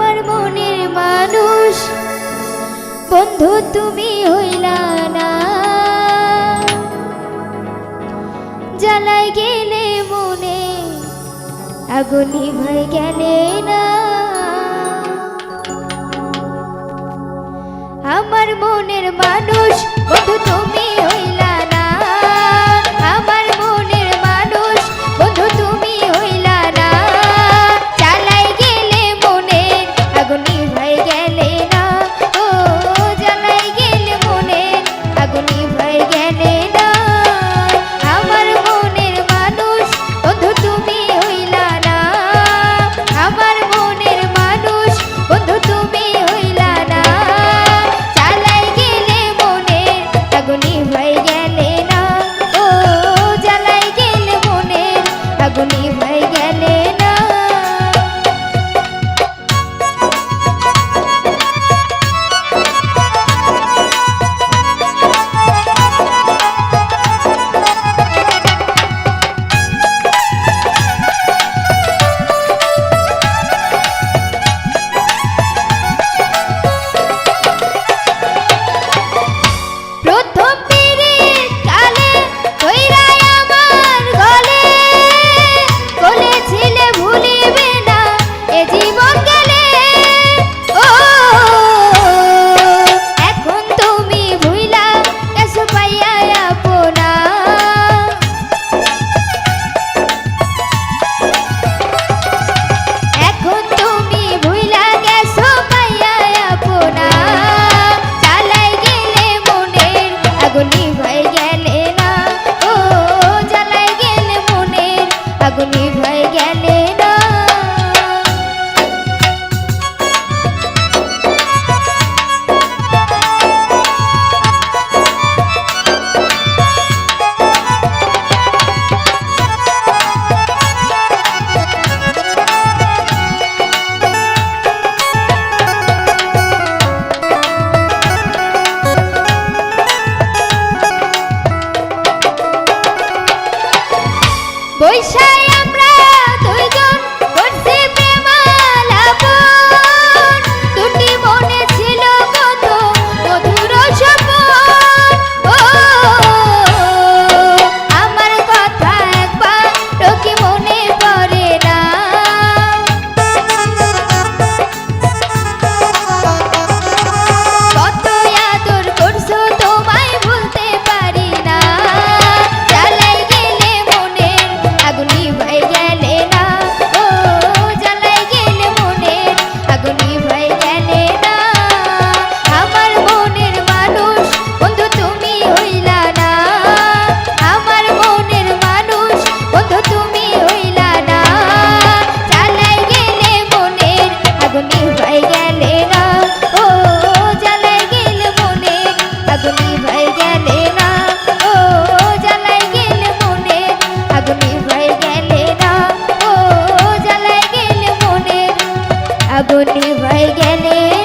আমার মনের মানুষ। বন্ধু তুমি হইলা না। জ্বালাই গেলে মনে আগুনি ভয় গেলে না। হয়ে গেলে తగుని আগুনে ভয় গেলে